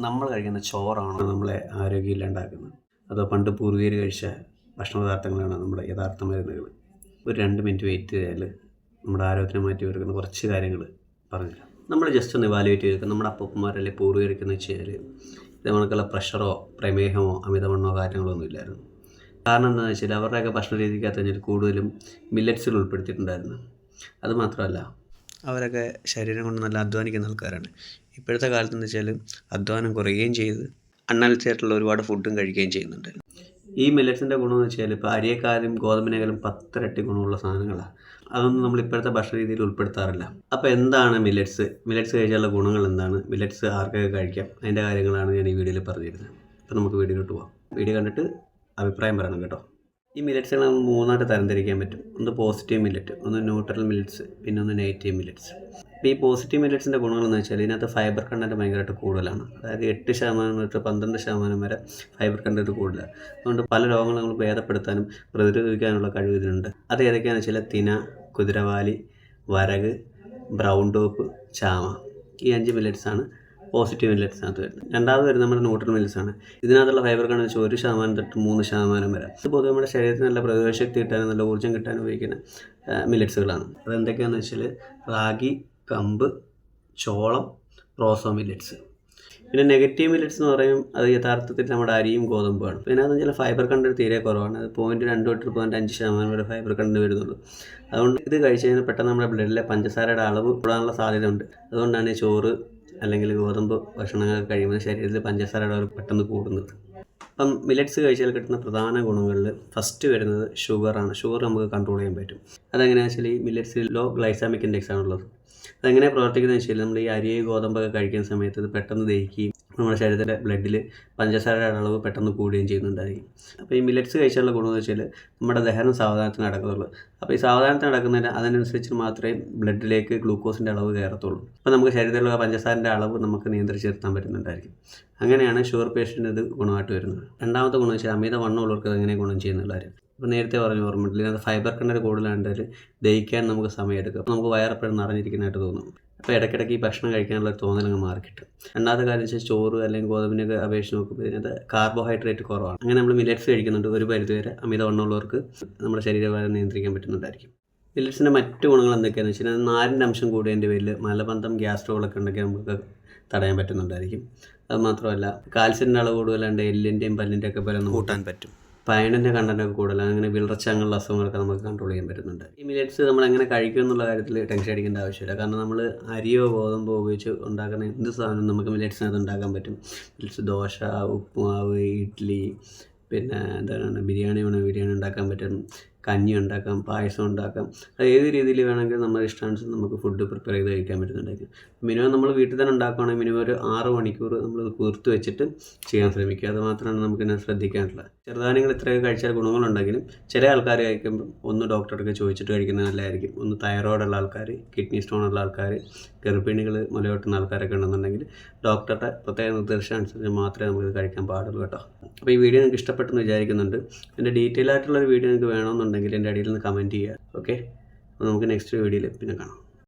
നമ്മൾ കഴിക്കുന്ന ചോറാണ് നമ്മളെ ആരോഗ്യമില്ലാണ്ടാക്കുന്നത് അതോ പണ്ട് പൂർവികർ കഴിച്ച ഭക്ഷണ പദാർത്ഥങ്ങളാണ് നമ്മുടെ യഥാർത്ഥ മരുന്നുകൾ ഒരു രണ്ട് മിനിറ്റ് വെയിറ്റ് ചെയ്താൽ നമ്മുടെ ആരോഗ്യത്തിനെ മാറ്റി വരുന്ന കുറച്ച് കാര്യങ്ങൾ പറഞ്ഞുതരാം നമ്മൾ ജസ്റ്റ് ഒന്ന് ഇവാലുവേറ്റ് ചെയ്ത് നമ്മുടെ അപ്പൂപ്പന്മാരല്ലേ പൂർവികർക്ക് എന്ന് വെച്ച് കഴിഞ്ഞാൽ ഇതേകണക്കുള്ള പ്രഷറോ പ്രമേഹമോ അമിതവണ്ണമോ കാര്യങ്ങളൊന്നും ഇല്ലായിരുന്നു. കാരണം എന്താണെന്ന് വെച്ചാൽ അവരുടെയൊക്കെ ഭക്ഷണ രീതിക്കകത്ത് കഴിഞ്ഞാൽ കൂടുതലും മില്ലറ്റ്സുകൾ ഉൾപ്പെടുത്തിയിട്ടുണ്ടായിരുന്നു. അത് മാത്രമല്ല അവരൊക്കെ ശരീരം കൊണ്ട് നല്ല അധ്വാനിക്കുന്ന ആൾക്കാരാണ്. ഇപ്പോഴത്തെ കാലത്ത് എന്ന് വെച്ചാൽ അധ്വാനം കുറയുകയും ചെയ്ത് അൺഹെൽത്തി ആയിട്ടുള്ള ഒരുപാട് ഫുഡും കഴിക്കുകയും ചെയ്യുന്നുണ്ട്. ഈ മില്ലറ്റ്സിന്റെ ഗുണമെന്ന് വെച്ചാൽ ഇപ്പോൾ അരിയേക്കാലും ഗോതമ്പിനേക്കാളും പത്തിരട്ടി ഗുണമുള്ള സാധനങ്ങളാണ് അതൊന്നും നമ്മൾ ഇപ്പോഴത്തെ ഭക്ഷണ രീതിയിൽ ഉൾപ്പെടുത്താറില്ല. അപ്പോൾ എന്താണ് മില്ലറ്റ്സ് മില്ലറ്റ്സ് കഴിച്ചാലുള്ള ഗുണങ്ങൾ എന്താണ്? മില്ലറ്റ്സ് ആർക്കൊക്കെ കഴിക്കാം? അതിന്റെ കാര്യങ്ങളാണ് ഞാൻ ഈ വീഡിയോയിൽ പറഞ്ഞിരുന്നത്. അപ്പോൾ നമുക്ക് വീഡിയോയിലോട്ട് പോകാം വീഡിയോ കണ്ടിട്ട് അഭിപ്രായം പറയണം കേട്ടോ. ഈ മില്ലറ്റ്സുകൾ നമുക്ക് മൂന്നായിട്ട് തരംതിരിക്കാൻ പറ്റും. ഒന്ന് പോസിറ്റീവ് മില്ലറ്റ് ഒന്ന് ന്യൂട്രൽ മില്ലറ്റ്സ് പിന്നെ ഒന്ന് നെഗറ്റീവ് മില്ലറ്റ്സ് അപ്പോൾ ഈ പോസിറ്റീവ് മില്ലറ്റ്സിന്റെ ഗുണങ്ങളെന്ന് വെച്ചാൽ ഇതിനകത്ത് ഫൈബർ കണ്ടന്റ് ഭയങ്കരമായിട്ട് കൂടുതലാണ്. അതായത് എട്ട് ശതമാനം തൊട്ട് പന്ത്രണ്ട് ശതമാനം വരെ ഫൈബർ കണ്ടന്റ് കൂടുതലാണ് അതുകൊണ്ട് പല രോഗങ്ങളും നമ്മൾ ഭേദപ്പെടുത്താനും പ്രതിരോധിക്കാനുള്ള കഴിവ് ഇതിനുണ്ട്. അത് ഏതൊക്കെയാണെന്ന് വെച്ചാൽ തിന കുതിരവാലി വരക് ബ്രൗൺ ടോപ്പ് ചാമ. ഈ അഞ്ച് മില്ലറ്റ്സാണ് പോസിറ്റീവ് ഇൻലെറ്റ്സിനകത്ത് വരുന്നത്. രണ്ടാമത് വരുന്നത് നമ്മുടെ ന്യൂട്രൽ മിൽസാണ് ഇതിനകത്തുള്ള ഫൈബർ കണ്ടെന്ന് വെച്ചാൽ ഒരു ശതമാനം തൊട്ട് മൂന്ന് ശതമാനം വരെ. ഇത് പൊതുവെ നമ്മുടെ ശരീരത്തിന് നല്ല പ്രതിരോധശക്തി കിട്ടാനും നല്ല ഊർജം കിട്ടാനും ഉപയോഗിക്കുന്ന മില്ലറ്റ്സുകളാണ് അതെന്തൊക്കെയാണെന്ന് വെച്ചാൽ റാഗി കമ്പ് ചോളം റോസോ മില്ലറ്റ്സ് പിന്നെ നെഗറ്റീവ് മില്ലറ്റ്സ് എന്ന് പറയും അത് യഥാർത്ഥത്തിൽ നമ്മുടെ അരിയും ഗോതമ്പാണ് പിന്നെ അതെന്ന് വെച്ചാൽ ഫൈബർ കണ്ടന്റ് തീരെ കുറവാണ്. അത് പോയിന്റ് രണ്ട് തൊട്ട് പോയിന്റ് അഞ്ച് ശതമാനം വരെ ഫൈബർ കണ്ടന്റ് വരുന്നുള്ളൂ. അതുകൊണ്ട് ഇത് കഴിച്ചു കഴിഞ്ഞാൽ പെട്ടെന്ന് നമ്മുടെ ബ്ലഡിലെ പഞ്ചസാരയുടെ അളവ് കൂടാനുള്ള സാധ്യത ഉണ്ട് അതുകൊണ്ടാണ് ഈ ചോറ് അല്ലെങ്കിൽ ഗോതമ്പ് ഭക്ഷണങ്ങൾ കഴിയുമ്പോൾ ശരീരത്തിൽ പഞ്ചസാരയുടെ അളവ് പെട്ടെന്ന് കൂടുന്നത്. അപ്പം മില്ലറ്റ്സ് കഴിച്ചാൽ കിട്ടുന്ന പ്രധാന ഗുണങ്ങളിൽ ഫസ്റ്റ് വരുന്നത് ഷുഗറാണ് ഷുഗർ നമുക്ക് കൺട്രോൾ ചെയ്യാൻ പറ്റും. അതെങ്ങനെയാണെന്ന് വെച്ചാൽ ഈ മില്ലറ്റ്സിൽ ലോ ഗ്ലൈസാമിക് ഇൻഡെക്സ് ആണുള്ളത്. അതെങ്ങനെ പ്രവർത്തിക്കുന്നത് വെച്ചാൽ നമ്മൾ ഈ അരി ഗോതമ്പൊക്കെ കഴിക്കുന്ന സമയത്ത് ഇത് പെട്ടെന്ന് ദഹിക്കുകയും നമ്മുടെ ശരീരത്തിലെ ബ്ലഡിൽ പഞ്ചസാരയുടെ അളവ് പെട്ടെന്ന് കൂടുകയും ചെയ്യുന്നുണ്ടായിരിക്കും. അപ്പോൾ ഈ മില്ലറ്റ്സ് കഴിച്ചാലുള്ള ഗുണമെന്ന് വെച്ചാൽ നമ്മുടെ ദഹനം സാവധാനത്തിൽ നടക്കുന്നുള്ളൂ അപ്പോൾ ഈ സാവധാനത്തിൽ നടക്കുന്നതിന് അതിനനുസരിച്ച് മാത്രമേ ബ്ലഡിലേക്ക് ഗ്ലൂക്കോസിന്റെ അളവ് കയറത്തുള്ളൂ. അപ്പോൾ നമുക്ക് ശരീരത്തിലുള്ള പഞ്ചസാരന്റെ അളവ് നമുക്ക് നിയന്ത്രിച്ച് നിർത്താൻ പറ്റുന്നുണ്ടായിരിക്കും. അങ്ങനെയാണ് ഷുഗർ പേഷ്യന്റ് ഇത് ഗുണമായിട്ട് വരുന്നത്. രണ്ടാമത്തെ ഗുണം വെച്ചാൽ അമിത വണ്ണമുള്ളവർക്ക് എങ്ങനെ ഗുണം ചെയ്യുന്നുള്ള കാര്യം. ഇപ്പോൾ നേരത്തെ പറഞ്ഞു ഓർമ്മയില്ല അത് ഫൈബർ കണ്ടന്റ് കൂടുതലാണ്ടാൽ ദഹിക്കാൻ നമുക്ക് സമയമെടുക്കും. അപ്പോൾ നമുക്ക് വയറെപ്പോഴും നിറഞ്ഞിരിക്കുന്നതായിട്ട് തോന്നും. അപ്പോൾ ഇടയ്ക്കിടയ്ക്ക് ഈ ഭക്ഷണം കഴിക്കാനുള്ള തോന്നലങ്ങ് മാറിക്കിട്ടും. രണ്ടാമത്തെ കാര്യം വെച്ചാൽ ചോറ് അല്ലെങ്കിൽ ഗോതമ്പിനൊക്കെ അപേക്ഷിച്ച് നോക്കുമ്പോൾ ഇതിനകത്ത് കാർബോഹൈഡ്രേറ്റ് കുറവാണ്. അങ്ങനെ നമ്മൾ മില്ലറ്റ്സ് കഴിക്കുന്നുണ്ട്. ഒരു പരിധിവരെ അമിതവണ്ണമുള്ളവർക്ക് നമ്മുടെ ശരീരഭാരം നിയന്ത്രിക്കാൻ പറ്റുന്നുണ്ടായിരിക്കും മില്ലറ്റ്സിന്റെ മറ്റു ഗുണങ്ങൾ എന്തൊക്കെയാണെന്ന് വെച്ചാൽ നാരിന്റെ അംശം കൂടിയതിന്റെ പേരിൽ മലബന്ധം ഗ്യാസ്ട്രോളൊക്കെ ഉണ്ടെങ്കിൽ നമുക്ക് തടയാൻ പറ്റുന്നുണ്ടായിരിക്കും അത് മാത്രമല്ല കാൽസ്യത്തിന്റെ അളവ് കൂടുതലാണ്ട് എല്ലിന്റെയും പല്ലിന്റെയൊക്കെ ബലം കൂട്ടാൻ പറ്റും. പയണിന്റെ കണ്ടന്റൊക്കെ കൂടുതൽ അങ്ങനെ വിളർച്ച അങ്ങനെയുള്ള അസുഖങ്ങളൊക്കെ നമുക്ക് കൺട്രോൾ ചെയ്യാൻ പറ്റുന്നുണ്ട്. ഈ മില്ലറ്റ്സ് നമ്മൾ എങ്ങനെ കഴിക്കും എന്നുള്ള കാര്യത്തിൽ ടെൻഷൻ അടിക്കേണ്ട ആവശ്യമില്ല. കാരണം നമ്മൾ അരിയോ ഗോതമ്പോ ഉപയോഗിച്ച് ഉണ്ടാക്കുന്ന എന്ത് സാധനവും നമുക്ക് മില്ലറ്റ്സിനകത്ത് ഉണ്ടാക്കാൻ പറ്റും. മില്ലറ്റ്സ് ദോശ ഉപ്പുമാവ് ഇഡ്ഡലി പിന്നെ എന്താണ് ബിരിയാണി വേണമെങ്കിൽ ബിരിയാണി ഉണ്ടാക്കാൻ പറ്റും. കഞ്ഞി ഉണ്ടാക്കാം പായസം ഉണ്ടാക്കാം. അത് ഏത് രീതിയിൽ വേണമെങ്കിലും നമ്മുടെ ഇഷ്ടാനുസരിച്ച് നമുക്ക് ഫുഡ് പ്രിപ്പയർ ചെയ്ത് കഴിക്കാൻ പറ്റുന്നുണ്ടായിരിക്കും മിനിമം നമ്മൾ വീട്ടിൽ തന്നെ ഉണ്ടാക്കുകയാണെങ്കിൽ മിനിമം ഒരു ആറ് മണിക്കൂർ നമ്മൾ കുതിർത്ത് വെച്ചിട്ട് ചെയ്യാൻ ശ്രമിക്കുക. അത് മാത്രമാണ് നമുക്ക് ഇതിനെ ശ്രദ്ധിക്കാനുള്ളത്. ചെറുധാന്യങ്ങൾ ഇത്രയൊക്കെ കഴിച്ചാൽ ഗുണങ്ങളുണ്ടെങ്കിലും ചില ആൾക്കാർ കഴിക്കുമ്പോൾ ഒന്ന് ഡോക്ടറൊക്കെ ചോദിച്ചിട്ട് കഴിക്കുന്നത് നല്ലതായിരിക്കും. ഒന്ന് തൈറോയിഡുള്ള ആൾക്കാർ കിഡ്നി സ്റ്റോൺ ഉള്ള ആൾക്കാർ ഗർഭിണികൾ മുലയോട്ടുന്ന ആൾക്കാരൊക്കെ ഉണ്ടെന്നുണ്ടെങ്കിൽ ഡോക്ടറുടെ പ്രത്യേക നിർദ്ദേശം അനുസരിച്ച് മാത്രമേ നമുക്ക് കഴിക്കാൻ പാടുള്ളൂ കേട്ടോ. അപ്പോൾ ഈ വീഡിയോ നിങ്ങൾക്ക് ഇഷ്ടപ്പെട്ടെന്ന് വിചാരിക്കുന്നുണ്ട്. എന്റെ ഡീറ്റെയിൽ ആയിട്ടുള്ള ഒരു വീഡിയോ നിങ്ങൾക്ക് വേണമെന്നുണ്ടെങ്കിൽ എന്റെ അടിയിൽ നിന്ന് കമന്റ് ചെയ്യുക. ഓക്കെ? അപ്പോൾ നമുക്ക് നെക്സ്റ്റ് വീഡിയോയിൽ പിന്നെ കാണാം.